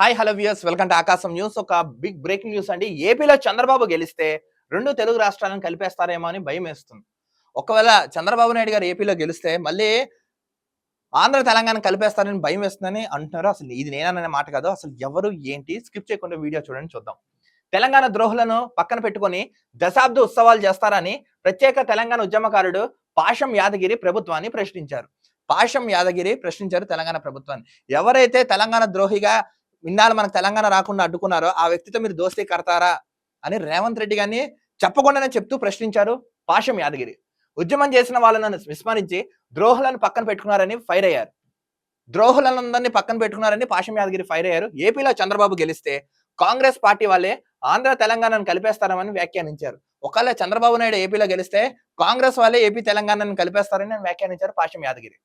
Hi hello viewers welcome to Akasam news ఒక big breaking news అండి. ఏపీలో చంద్రబాబు గెలిస్తే రెండు తెలుగు రాష్ట్రాలను కలిపేస్తారేమో అని భయం వేస్తుంది. ఒకవేళ చంద్రబాబు నాయుడు గారు ఏపీలో గెలిస్తే మళ్ళీ ఆంధ్ర తెలంగాణ కలిపేస్తారని భయం వేస్తుందని అంటున్నారు. అసలు ఇది నేననే మాట కాదు. అసలు ఎవరు ఏంటి? స్కిప్ చేయకుండా వీడియో చూడండి చూద్దాం. తెలంగాణ ద్రోహులను పక్కన పెట్టుకొని దశాబ్ద ఉత్సవాలు చేస్తారని ప్రత్యేక తెలంగాణ ఉద్యమకారుడు పాషం యాదగిరి ప్రభుత్వాన్ని ప్రశ్నించారు. పాషం యాదగిరి ప్రశ్నించారు తెలంగాణ ప్రభుత్వాన్ని. ఎవరైతే తెలంగాణ ద్రోహిగా ఇన్నాళ్ళు మనకు తెలంగాణ రాకుండా అడ్డుకున్నారో ఆ వ్యక్తితో మీరు దోస్తీ కడతారా అని రేవంత్ రెడ్డి గారిని చెప్పకుండానే చెప్తూ ప్రశ్నించారు పాషం యాదగిరి. ఉద్యమం చేసిన వాళ్ళను విస్మరించి ద్రోహులను పక్కన పెట్టుకున్నారని ఫైర్ అయ్యారు. ద్రోహులందరినీ పక్కన పెట్టుకున్నారని పాషం యాదగిరి ఫైర్ అయ్యారు. ఏపీలో చంద్రబాబు గెలిస్తే కాంగ్రెస్ పార్టీ వాళ్ళే ఆంధ్ర తెలంగాణను కలిపేస్తారని వ్యాఖ్యానించారు. ఒకవేళ చంద్రబాబు నాయుడు ఏపీలో గెలిస్తే కాంగ్రెస్ వాళ్ళే ఏపీ తెలంగాణను కలిపేస్తారని వ్యాఖ్యానించారు పాషం యాదగిరి.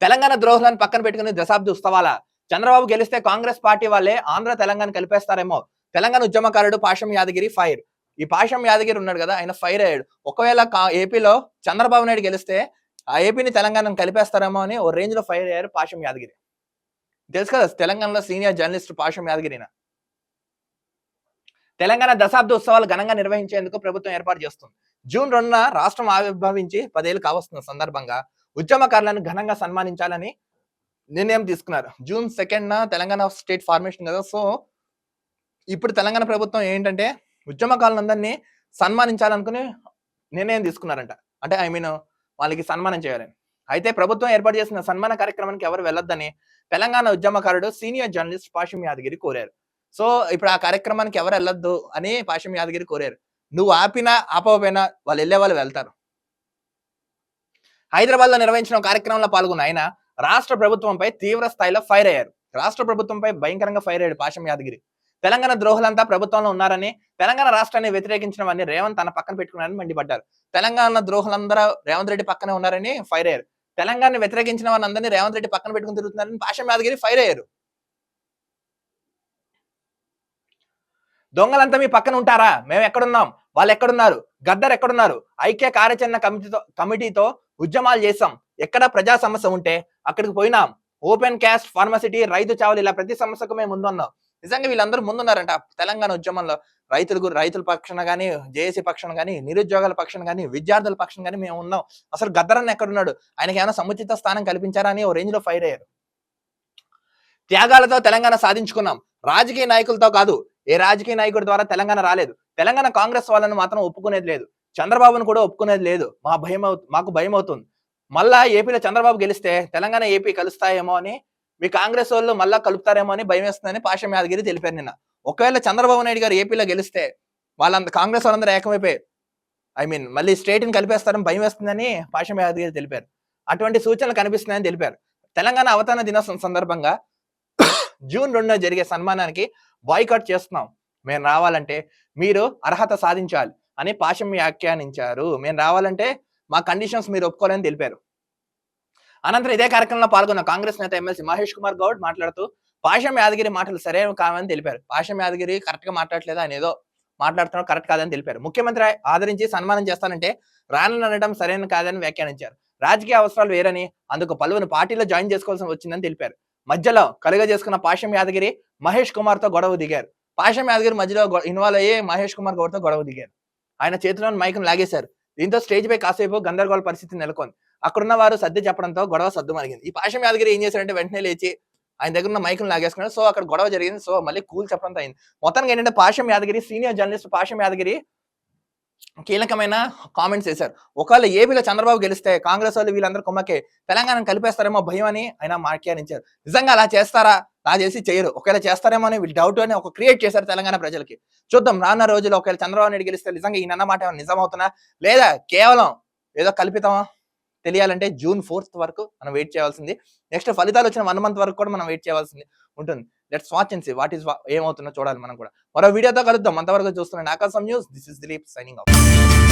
తెలంగాణ ద్రోహులను పక్కన పెట్టుకుని దశాబ్ది ఉత్సవాల చంద్రబాబు గెలిస్తే కాంగ్రెస్ పార్టీ వాళ్ళే ఆంధ్ర తెలంగాణ కలిపేస్తారేమో. తెలంగాణ ఉద్యమకారుడు పాషం యాదగిరి ఫైర్. ఈ పాషం యాదగిరి ఉన్నాడు కదా ఆయన ఫైర్ అయ్యాడు. ఒకవేళ ఏపీలో చంద్రబాబు నాయుడు గెలిస్తే ఆ ఏపీని తెలంగాణను కలిపేస్తారేమో అని ఓ రేంజ్లో ఫైర్ అయ్యారు పాషం యాదగిరి. తెలుసు కదా తెలంగాణలో సీనియర్ జర్నలిస్ట్ పాషం యాదగిరిన. తెలంగాణ దశాబ్ద ఉత్సవాలు ఘనంగా నిర్వహించేందుకు ప్రభుత్వం ఏర్పాటు చేస్తుంది. జూన్ రెండున రాష్ట్రం ఆవిర్భవించి పదేళ్ళు కావస్తున్న సందర్భంగా ఉద్యమకారులను ఘనంగా సన్మానించాలని నిర్ణయం తీసుకున్నారు. June second Telangana state formation కదా సో ఇప్పుడు తెలంగాణ ప్రభుత్వం ఏంటంటే ఉద్యమకారులందరినీ సన్మానించాలనుకుని నిర్ణయం తీసుకున్నారంట. అంటే ఐ మీన్ వాళ్ళకి సన్మానం చేయాలని. అయితే ప్రభుత్వం ఏర్పాటు చేసిన సన్మాన కార్యక్రమానికి ఎవరు వెళ్ళొద్దని తెలంగాణ ఉద్యమకారుడు సీనియర్ జర్నలిస్ట్ పాషం యాదగిరి కోరారు. సో ఇప్పుడు ఆ కార్యక్రమానికి ఎవరు వెళ్ళొద్దు అని పాషం యాదగిరి కోరారు. నువ్వు ఆపినా ఆపకపోయినా వాళ్ళు వెళ్ళే వాళ్ళు వెళ్తారు. హైదరాబాద్లో నిర్వహించిన కార్యక్రమంలో పాల్గొన్న ఆయన రాష్ట్ర ప్రభుత్వంపై తీవ్ర స్థాయిలో ఫైర్ అయ్యారు. రాష్ట్ర ప్రభుత్వంపై భయంకరంగా ఫైర్ అయ్యాడు పాషం యాదగిరి. తెలంగాణ ద్రోహులంతా ప్రభుత్వంలో ఉన్నారని తెలంగాణ రాష్ట్రాన్ని వ్యతిరేకించినవన్నీ రేవంత్ తన పక్కన పెట్టుకున్నారని మండిపడ్డారు. తెలంగాణ ద్రోహులందరూ రేవంత్ రెడ్డి పక్కనే ఉన్నారని ఫైర్ అయ్యారు. తెలంగాణ వ్యతిరేకించిన వాళ్ళందరినీ రేవంత్ రెడ్డి పక్కన పెట్టుకుని తిరుగుతున్నారని పాషం యాదగిరి ఫైర్ అయ్యారు. దొంగలంతా మీ పక్కన ఉంటారా? మేము ఎక్కడున్నాం? వాళ్ళు ఎక్కడున్నారు? గద్దర్ ఎక్కడున్నారు? ఐక్య కార్యాచరణ కమిటీతో కమిటీతో ఉద్యమాలు చేశాం. ఎక్కడ ప్రజా సమస్య ఉంటే అక్కడికి పోయినాం. ఓపెన్ క్యాస్ట్ ఫార్మసిటీ రైతు చావులు ఇలా ప్రతి సమస్యకు మేము ముందున్నాం నిజంగా వీళ్ళందరూ ముందున్నారంట. తెలంగాణ ఉద్యమంలో రైతులు రైతుల పక్షాన కానీ జేఏసీ పక్షాన కానీ నిరుద్యోగాల పక్షాన కానీ విద్యార్థుల పక్షాన కానీ మేము ఉన్నాం. అసలు గద్దరన్న ఎక్కడున్నాడు? ఆయనకి ఏమైనా సముచిత స్థానం కల్పించారా అని ఓ రేంజ్లో ఫైర్ అయ్యారు. త్యాగాలతో తెలంగాణ సాధించుకున్నాం. రాజకీయ నాయకులతో కాదు. ఏ రాజకీయ నాయకుడి ద్వారా తెలంగాణ రాలేదు. తెలంగాణ కాంగ్రెస్ వాళ్ళని మాత్రం ఒప్పుకునేది లేదు. చంద్రబాబును కూడా ఒప్పుకునేది లేదు. మా భయం మాకు భయం అవుతుంది మళ్ళా ఏపీలో చంద్రబాబు గెలిస్తే తెలంగాణ ఏపీ కలుస్తాయేమో అని మీ కాంగ్రెస్ వాళ్ళు మళ్ళా కలుపుతారేమో అని భయం వేస్తుందని పాషం యాదగిరి తెలిపారు నిన్న. ఒకవేళ చంద్రబాబు నాయుడు గారు ఏపీలో గెలిస్తే వాళ్ళంత కాంగ్రెస్ వాళ్ళందరూ ఏకమైపోయి ఐ మీన్ మళ్ళీ స్టేట్ని కలిపేస్తారని భయం వేస్తుందని పాషం యాదగిరి తెలిపారు. అటువంటి సూచనలు కనిపిస్తున్నాయని తెలిపారు. తెలంగాణ అవతరణ దినోత్సవం సందర్భంగా జూన్ రెండున జరిగే సన్మానానికి బాయ్కాట్ చేస్తున్నాం. మేము రావాలంటే మీరు అర్హత సాధించాలి అని పాశం వ్యాఖ్యానించారు. మేము రావాలంటే మా కండిషన్స్ మీరు ఒప్పుకోవాలని తెలిపారు. అనంతరం ఇదే కార్యక్రమంలో పాల్గొన్న కాంగ్రెస్ నేత ఎమ్మెల్సీ మహేష్ కుమార్ గౌడ్ మాట్లాడుతూ పాషం యాదగిరి మాటలు సరే కావని తెలిపారు. పాషం యాదగిరి కరెక్ట్గా మాట్లాడలేదు ఆయన ఏదో మాట్లాడుతున్నాడు కరెక్ట్ కాదని తెలిపారు. ముఖ్యమంత్రి ఆదరించి సన్మానం చేస్తానంటే రానని అనడం సరైన కాదని వ్యాఖ్యానించారు. రాజకీయ అవసరాలు వేరని అందుకు పలువురు పార్టీలో జాయిన్ చేసుకోవాల్సి వచ్చిందని తెలిపారు. మధ్యలో కలుగ చేసుకున్న పాషం యాదగిరి మహేష్ కుమార్తో గొడవ దిగారు. పాషం యాదగిరి మధ్యలో ఇన్వాల్వ్ అయ్యి మహేష్ కుమార్ గౌడ్తో గొడవ దిగారు. ఆయన చేతిలోని మైక్ను లాగేశారు. దీంతో స్టేజ్ పై కాసేపు గందరగోళ పరిస్థితి నెలకొంది. అక్కడున్న వారు సర్ది చెప్పడంతో గొడవ సర్దు మరిగింది ఈ పాషం యాదగిరి ఏం చేశారంటే వెంటనే లేచి ఆయన దగ్గర ఉన్న మైకును లాగేసుకున్నాడు. సో అక్కడ గొడవ జరిగింది. సో మళ్ళీ కూల్ చెప్పడంతో అయింది. మొత్తానికి ఏంటంటే పాషం యాదగిరి సీనియర్ జర్నలిస్ట్ పాషం యాదగిరి కీలకమైన కామెంట్స్ చేశారు ఒకవేళ ఏపీలో చంద్రబాబు గెలిస్తే కాంగ్రెస్ వాళ్ళు వీళ్ళందరూ కొమ్మకే తెలంగాణను కలిపేస్తారేమో భయం అని ఆయన వ్యాఖ్యానించారు నిజంగా అలా చేస్తారా? అలా చేసి చేయరు. ఒకవేళ చేస్తారేమో అని వీళ్ళు డౌట్ అని ఒక క్రియేట్ చేశారు తెలంగాణ ప్రజలకి. చూద్దాం రానున్న రోజుల్లో ఒకవేళ చంద్రబాబు నాయుడు గెలిస్తే నిజంగా ఈ మాట నిజమవుతున్నా లేదా కేవలం ఏదో కల్పితమా? తెలియాలంటే జూన్ ఫోర్త్ వరకు మనం వెయిట్ చేయాల్సింది. నెక్స్ట్ ఫలితాలు వచ్చిన వన్ మంత్ వరకు కూడా మనం వెయిట్ చేయాల్సింది. ఉంటుంది. Let's watch and see what is ఏమవుతుందో చూడాలి మనం కూడా. మరో వీడియోతో కలుద్దాం. అంతవరకు చూస్తున్నాను Akasam news. This is Dilip signing off